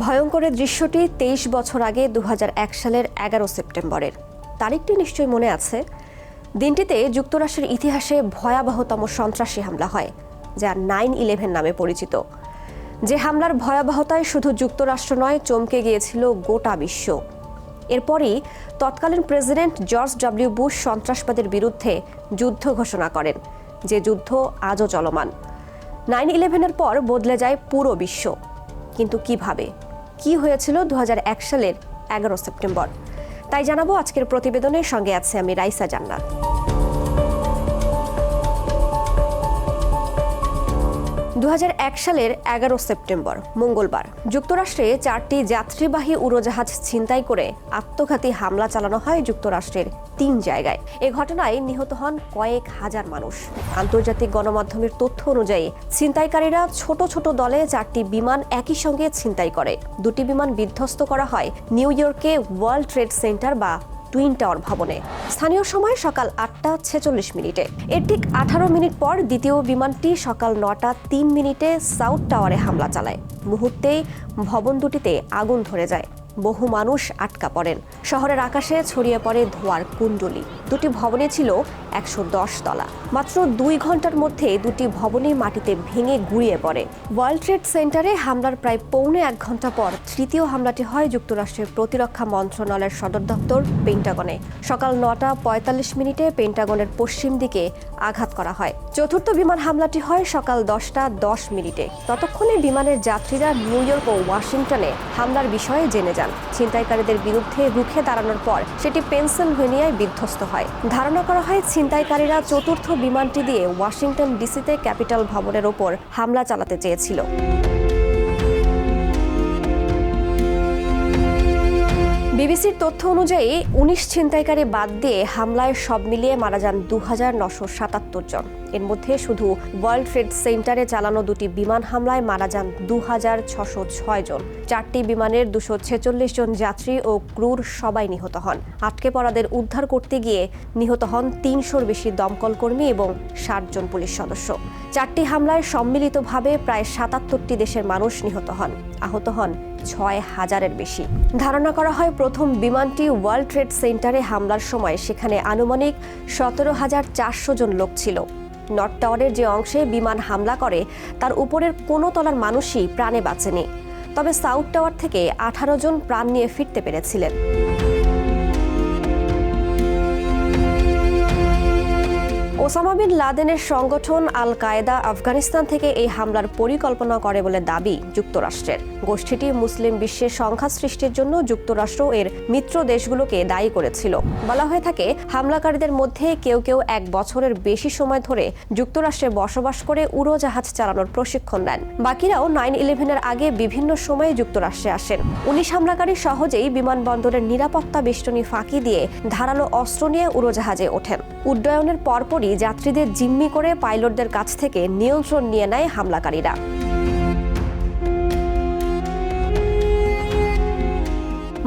ভয়ঙ্করের দৃশ্যটি তেইশ বছর আগে দু হাজার এক সালের এগারো সেপ্টেম্বরের। তারিখটি নিশ্চয়ই মনে আছে। দিনটিতে যুক্তরাষ্ট্রের ইতিহাসে ভয়াবহতম সন্ত্রাসী হামলা হয়, যা নাইন ইলেভেন নামে পরিচিত। যে হামলার ভয়াবহতায় শুধু যুক্তরাষ্ট্র নয়, চমকে গিয়েছিল গোটা বিশ্ব। এরপরই তৎকালীন প্রেসিডেন্ট জর্জ ডব্লিউ বুশ সন্ত্রাসবাদের বিরুদ্ধে যুদ্ধ ঘোষণা করেন, যে যুদ্ধ আজও চলমান। নাইন ইলেভেনের পর বদলে যায় পুরো বিশ্ব। কিন্তু কীভাবে? কি হয়েছিল দু হাজার এক সালের এগারো সেপ্টেম্বর? তাই জানাব আজকের প্রতিবেদনের সঙ্গে আছে আমি রাইসা জান্নাত। দু হাজার এক সালের এগারো সেপ্টেম্বর, মঙ্গলবার। যুক্তরাষ্ট্রে চারটি যাত্রীবাহী উড়োজাহাজ ছিনতাই করে আত্মঘাতী হামলা চালানো হয় যুক্তরাষ্ট্রের তিন জায়গায়। এ ঘটনায় নিহত হন কয়েক হাজার মানুষ। আন্তর্জাতিক গণমাধ্যমের তথ্য অনুযায়ী, ছিনতাইকারীরা ছোট ছোট দলে চারটি বিমান একই সঙ্গে ছিনতাই করে। দুটি বিমান বিধ্বস্ত করা হয় নিউ ইয়র্কে ওয়ার্ল্ড ট্রেড সেন্টার বা টুইন টাওয়ার ভবনে। স্থানীয় সময় সকাল আটটা ছেচল্লিশ মিনিটে। এর ঠিক আঠারো মিনিট পর দ্বিতীয় বিমানটি সকাল নটা তিন মিনিটে সাউথ টাওয়ারে হামলা চালায়। মুহূর্তেই ভবন দুটিতে আগুন ধরে যায়। বহু মানুষ আটকা পড়েন। শহরের আকাশে ছড়িয়ে পড়ে ধোয়ার কুণ্ডলি। দুটি ভবনে ছিল একশো দশ তলা। মাত্র দুই ঘণ্টার মধ্যে দুটি ভবনই মাটিতে ভেঙে গুড়িয়ে পড়ে। ওয়ার্ল্ড ট্রেড সেন্টারে হামলার প্রায় পৌনে এক ঘণ্টা পর তৃতীয় হামলাটি হয় যুক্তরাষ্ট্রের প্রতিরক্ষা মন্ত্রণালয়ের সদর দপ্তর পেন্টাগনে। সকাল নটা পঁয়তাল্লিশ মিনিটে পেন্টাগনের পশ্চিম দিকে আঘাত করা হয়। চতুর্থ বিমান হামলাটি হয় সকাল দশটা দশ মিনিটে। ততক্ষণে বিমানের যাত্রীরা নিউ ইয়র্ক ও ওয়াশিংটনে হামলার বিষয়ে জেনে যান। ছিনতাইকারীদের বিরুদ্ধে রুখে দাঁড়ানোর পর সেটি পেনসিলভেনিয়ায় বিধ্বস্ত হয়। ধারণা করা হয়, ছিনতাইকারীরা চতুর্থ বিমানটি দিয়ে ওয়াশিংটন ডিসিতে ক্যাপিটাল ভবনের ওপর হামলা চালাতে চেয়েছিল। বিবিসির তথ্য অনুযায়ী উনিশ ছিনতাইকারী বাদ দিয়ে হামলায় সব মিলিয়ে মারা যান দু হাজার নশো সাতাত্তর জন। এর মধ্যে শুধু ওয়ার্ল্ড ট্রেড সেন্টারে চালানো দুটি বিমান হামলায় মারা যান দু হাজার ছশো জন। চারটি বিমানের দুশো ছেচল্লিশ জন যাত্রী ও ক্রুর সবাই নিহত হন। আটকে পড়াদের উদ্ধার করতে গিয়ে নিহত হন তিনশোর বেশি দমকল কর্মী এবং ষাট জন পুলিশ সদস্য। চারটি হামলায় সম্মিলিতভাবে প্রায় সাতাত্তরটি দেশের মানুষ নিহত হন। আহত হন ছয় হাজারের বেশি। ধারণা করা হয় প্রথম বিমানটি ওয়ার্ল্ড ট্রেড সেন্টারে হামলার সময় সেখানে আনুমানিক সতেরো হাজার চারশো জন লোক ছিল। নর্থ টাওয়ারের যে অংশে বিমান হামলা করে, তার উপরের কোনো তলার মানুষই প্রাণে বাঁচেনি। তবে সাউথ টাওয়ার থেকে আঠারো জন প্রাণ নিয়ে ফিরতে পেরেছিলেন। ওসামা বিন লাদেনের সংগঠন আল কায়েদা আফগানিস্তান থেকে এই হামলার পরিকল্পনা করে বলে দাবি যুক্তরাষ্ট্রের। গোষ্ঠীটি মুসলিম বিশ্বের সংখ্যা সৃষ্টির জন্য যুক্তরাষ্ট্র এর মিত্র দেশগুলোকে দায়ী করেছিল। বলা হয়ে থাকে, হামলাকারীদের মধ্যে কেউ কেউ এক বছরের বেশি সময় ধরে যুক্তরাষ্ট্রে বসবাস করে উড়োজাহাজ চালানোর প্রশিক্ষণ দেন বাকিরাও নাইন ইলেভেনের আগে বিভিন্ন সময়ে যুক্তরাষ্ট্রে আসেন। উনিশ হামলাকারী সহজেই বিমানবন্দরের নিরাপত্তা বেষ্টনী ফাঁকি দিয়ে ধারালো অস্ত্র নিয়ে উড়োজাহাজে ওঠেন। উড্ডয়নের পরপরই যাত্রীদের জিম্মি করে পাইলটদের কাছ থেকে নিয়ন্ত্রণ নিয়ে নেয় হামলাকারীরা।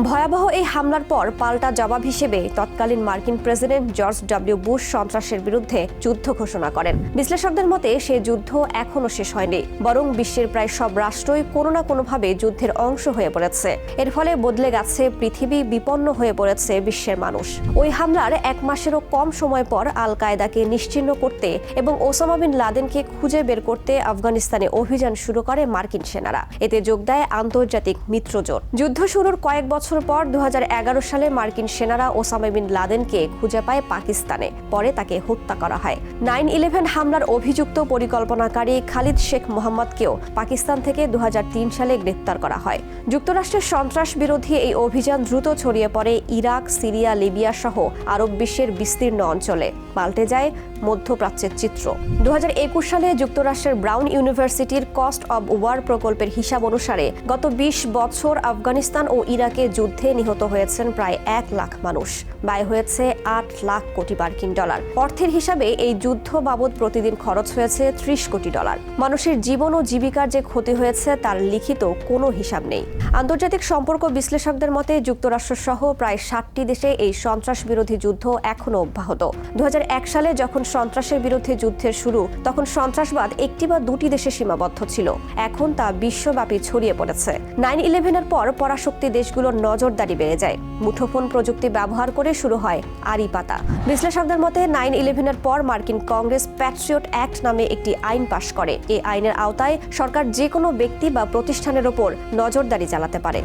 ভয়াবহ এই হামলার পর পাল্টা জবাব হিসেবে তৎকালীন মার্কিন প্রেসিডেন্ট জর্জ ডব্লিউ বুশ সন্ত্রাসের বিরুদ্ধে যুদ্ধ ঘোষণা করেন। বিশ্লেষকদের মতে, সে যুদ্ধ এখনও শেষ হয়নি, বরং বিশ্বের প্রায় সব রাষ্ট্রই কোনো না কোনোভাবে যুদ্ধের অংশ হয়ে পড়েছে। এর ফলে বদলে গেছে পৃথিবী, বিপন্ন হয়ে পড়েছে বিশ্বের মানুষ। ওই হামলার এক মাসেরও কম সময় পর আল কায়দাকে নিশ্চিহ্ন করতে এবং ওসামা বিন লাদেনকে খুঁজে বের করতে আফগানিস্তানে অভিযান শুরু করে মার্কিন সেনারা। এতে যোগ দেয় আন্তর্জাতিক মিত্রজোট। যুদ্ধ শুরুর কয়েক বছর পর দুহাজার এগারো সালে মার্কিন সেনারা ওসামা বিন লাদেনকে খুঁজে পায় পাকিস্তানে। পরে তাকে হত্যা করা হয়। নাইন ইলেভেন হামলার অভিযুক্ত পরিকল্পনাকারী খালিদ শেখ মোহাম্মদকেও পাকিস্তান থেকে দু হাজার তিন সালে গ্রেপ্তার করা হয়। যুক্তরাষ্ট্রের সন্ত্রাস বিরোধী এই অভিযান দ্রুত ছড়িয়ে পড়ে ইরাক, সিরিয়া, লিবিয়া সহ আরব বিশ্বের বিস্তীর্ণ অঞ্চলে। পাল্টে যায় মধ্যপ্রাচ্যের চিত্র। দু হাজার একুশ সালে যুক্তরাষ্ট্রের ব্রাউন ইউনিভার্সিটির কস্ট অব ওয়ার প্রকল্পের হিসাব অনুসারে গত ২০ বছর আফগানিস্তান ও ইরাকে যুদ্ধে নিহত হয়েছেন প্রায় এক লাখ মানুষ। ব্যয় হয়েছে আট লাখ কোটি মার্কিন ডলার। অর্থের হিসাবে এই যুদ্ধ বাবদ প্রতিদিন খরচ হয়েছে ত্রিশ কোটি ডলার। মানুষের জীবন ও জীবিকার যে ক্ষতি হয়েছে তার লিখিত কোনো হিসাব নেই। আন্তর্জাতিক সম্পর্ক বিশ্লেষকদের মতে যুক্তরাষ্ট্র সহ প্রায় ষাটটি দেশে এই সন্ত্রাস বিরোধী যুদ্ধ এখনও অব্যাহত। দু হাজার এক সালে যখন সন্ত্রাসের বিরুদ্ধে যুদ্ধের শুরু, তখন সন্ত্রাসবাদ একটি বা দুটি দেশে সীমাবদ্ধ ছিল। এখন তা বিশ্বব্যাপী ছড়িয়ে পড়েছে। নাইন ইলেভেনের পর পরাশক্তি দেশগুলোর নজরদারি বেড়ে যায়। মুঠোফোন প্রযুক্তি ব্যবহার করে শুরু হয় আড়ি পাতা বিশ্লেষকদের মতে, নাইন ইলেভেনের পর মার্কিন কংগ্রেস প্যাট্রিয়ট অ্যাক্ট নামে একটি আইন পাশ করে। এই আইনের আওতায় সরকার যে কোনো ব্যক্তি বা প্রতিষ্ঠানের ওপর নজরদারি চালাতে পারে।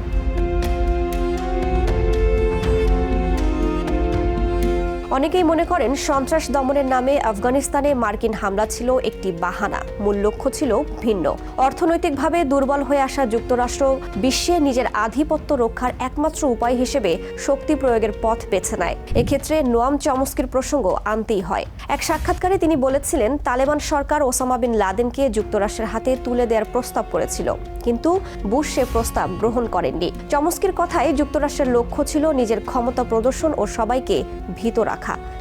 অনেকেই মনে করেন সন্ত্রাস দমনের নামে আফগানিস্তানে মার্কিন হামলা ছিল একটি বাহানা। মূল লক্ষ্য ছিল ভিন্ন। অর্থনৈতিকভাবে দুর্বল হয়ে আসা যুক্তরাষ্ট্র বিশ্বে নিজের আধিপত্য রক্ষার একমাত্র উপায় হিসেবে শক্তি প্রয়োগের পথ বেছে নেয়। এক্ষেত্রে নোয়াম চমস্কির প্রসঙ্গ আনতেই হয়। এক সাক্ষাৎকারে তিনি বলেছিলেন, তালেবান সরকার ওসামা বিন লাদেনকে যুক্তরাষ্ট্রের হাতে তুলে দেওয়ার প্রস্তাব করেছিল। কিন্তু বুশ সে প্রস্তাব গ্রহণ করেননি। চমস্কির কথায় যুক্তরাষ্ট্রের লক্ষ্য ছিল নিজের ক্ষমতা প্রদর্শন ও সবাইকে ভীত রাখা।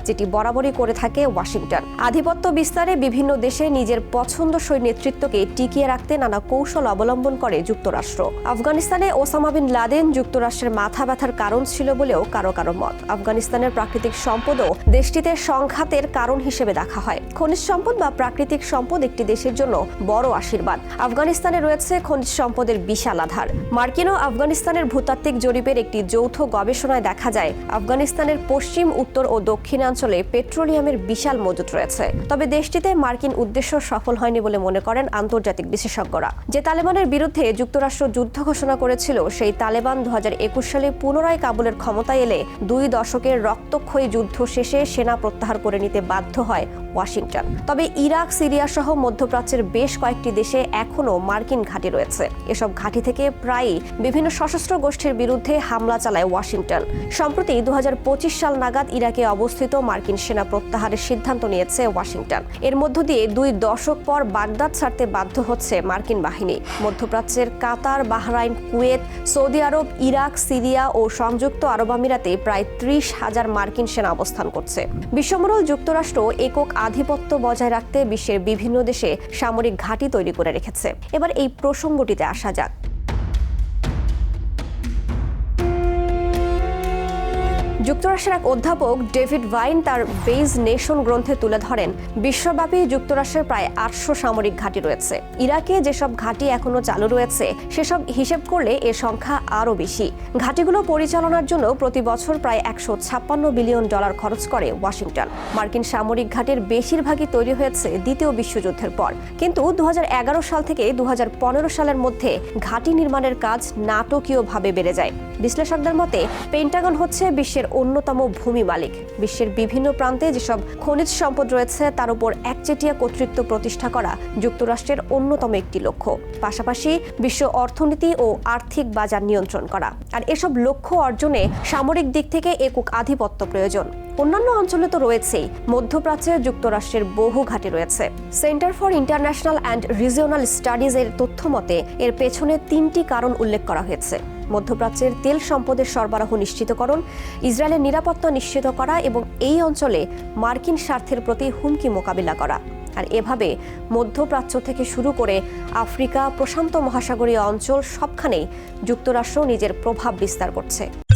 যেটি বরাবরই করে থাকে ওয়াশিংটন। আধিপত্য বিস্তারে বিভিন্ন দেশে নিজের পছন্দসই নেতৃত্বকে টিকিয়ে রাখতে নানা কৌশল অবলম্বন করে যুক্তরাষ্ট্র। আফগানিস্তানে ওসামা বিন লাদেন যুক্তরাষ্ট্রের মাথা ব্যথার কারণ ছিল বলেও কারও কারও মত। আফগানিস্তানের প্রাকৃতিক সম্পদও দেশটিতে সংঘাতের কারণ হিসেবে দেখা হয়। খনিজ সম্পদ বা প্রাকৃতিক সম্পদ একটি দেশের জন্য বড় আশীর্বাদ। আফগানিস্তানে রয়েছে খনিজ সম্পদের বিশাল আধার। মার্কিন ও আফগানিস্তানের ভূতাত্ত্বিক জরিপের একটি যৌথ গবেষণায় দেখা যায়, আফগানিস্তানের পশ্চিম, উত্তর ও দক্ষিণাঞ্চলে পেট্রোলিয়ামের বিশাল মজুত রয়েছে। তবে দেশটিতে মার্কিন উদ্দেশ্য সফল হয়নি বলে মনে করেন আন্তর্জাতিক বিশেষজ্ঞরা। যে তালেবানের বিরুদ্ধে যুক্তরাষ্ট্র যুদ্ধ ঘোষণা করেছিল, সেই তালেবান দু সালে পুনরায় কাবুলের ক্ষমতায় এলে দুই দশকের রক্তক্ষয়ী যুদ্ধ শেষে সেনা প্রত্যাহার করে নিতে বাধ্য হয় ওয়াশিংটন। তবে ইরাক সিরিয়া সহ মধ্যপ্রাচ্যের বেশ কয়েকটি দেশে এখনও মার্কিন ঘাঁটি রয়েছে। এসব ঘাঁটি থেকে প্রায়ই বিভিন্ন সশস্ত্র গোষ্ঠীর বিরুদ্ধে হামলা চালায় ওয়াশিংটন। সম্প্রতি দু হাজার পঁচিশ সাল নাগাদ ইরাকে অবস্থিত মার্কিন সেনা প্রত্যাহারের সিদ্ধান্ত নিয়েছে ওয়াশিংটন। এর মধ্য দিয়ে দুই দশক পর বাগদাদ ছাড়তে বাধ্য হচ্ছে মার্কিন বাহিনী। মধ্যপ্রাচ্যের Qatar, Bahrain, Kuwait, Saudi Arab, Iraq, Syria ও সংযুক্ত আরব আমিরাতে প্রায় ত্রিশ হাজার মার্কিন সেনা অবস্থান করছে। বিশ্বমূলক যুক্তরাষ্ট্র একক আধিপত্য বজায় রাখতে বিশ্বের বিভিন্ন দেশে সামরিক ঘাঁটি তৈরি করে রেখেছে। এবার এই প্রসঙ্গটিতে আসা যাক। যুক্তরাষ্ট্রের এক অধ্যাপক ডেভিড ভাইন তার বেজ নেশন গ্রন্থে তুলে ধরেন, বিশ্বব্যাপী যুক্তরাষ্ট্রের প্রায় আটশো সামরিক ঘাঁটি রয়েছে। ইরাকে যেসব ঘাঁটি এখনও চালু রয়েছে, সেসব হিসেব করলে এ সংখ্যা আরও বেশি। ঘাঁটিগুলো পরিচালনার জন্য প্রতি বছর প্রায় একশো ছাপ্পান্ন বিলিয়ন ডলার খরচ করে ওয়াশিংটন। মার্কিন সামরিক ঘাটের বেশিরভাগই তৈরি হয়েছে দ্বিতীয় বিশ্বযুদ্ধের পর। কিন্তু দু সাল থেকে দু সালের মধ্যে ঘাঁটি নির্মাণের কাজ নাটকীয়ভাবে বেড়ে যায়। বিশ্লেষকদের মতে, পেন্টাগন হচ্ছে বিশ্বের অন্যতম ভূমি মালিক। বিশ্বের বিভিন্ন প্রান্তে যেসব খনিজ সম্পদ রয়েছে, তার উপর একচেটিয়া কর্তৃত্ব প্রতিষ্ঠা করা যুক্তরাষ্ট্রের অন্যতম একটি লক্ষ্য। পাশাপাশি বিশ্ব অর্থনীতি ও আর্থিক বাজার নিয়ন্ত্রণ করা। আর এসব লক্ষ্য অর্জনে সামরিক দিক থেকে একক আধিপত্য প্রয়োজন। অন্যান্য অঞ্চলে তো রয়েছেই, মধ্যপ্রাচ্যে যুক্তরাষ্ট্রের বহু ঘাঁটি রয়েছে। Centre for international and regional studies এর তথ্য মতে এর পেছনে তিনটি কারণ উল্লেখ করা হয়েছে। মধ্যপ্রাচ্যের তেল সম্পদের সরবরাহ নিশ্চিতকরণ, ইসরায়েলের নিরাপত্তা নিশ্চিত করা এবং এই অঞ্চলে মার্কিন স্বার্থের প্রতি হুমকি মোকাবিলা করা। আর এভাবে মধ্যপ্রাচ্য থেকে শুরু করে আফ্রিকা, প্রশান্ত মহাসাগরীয় অঞ্চল সবখানেই যুক্তরাষ্ট্র নিজের প্রভাব বিস্তার করছে।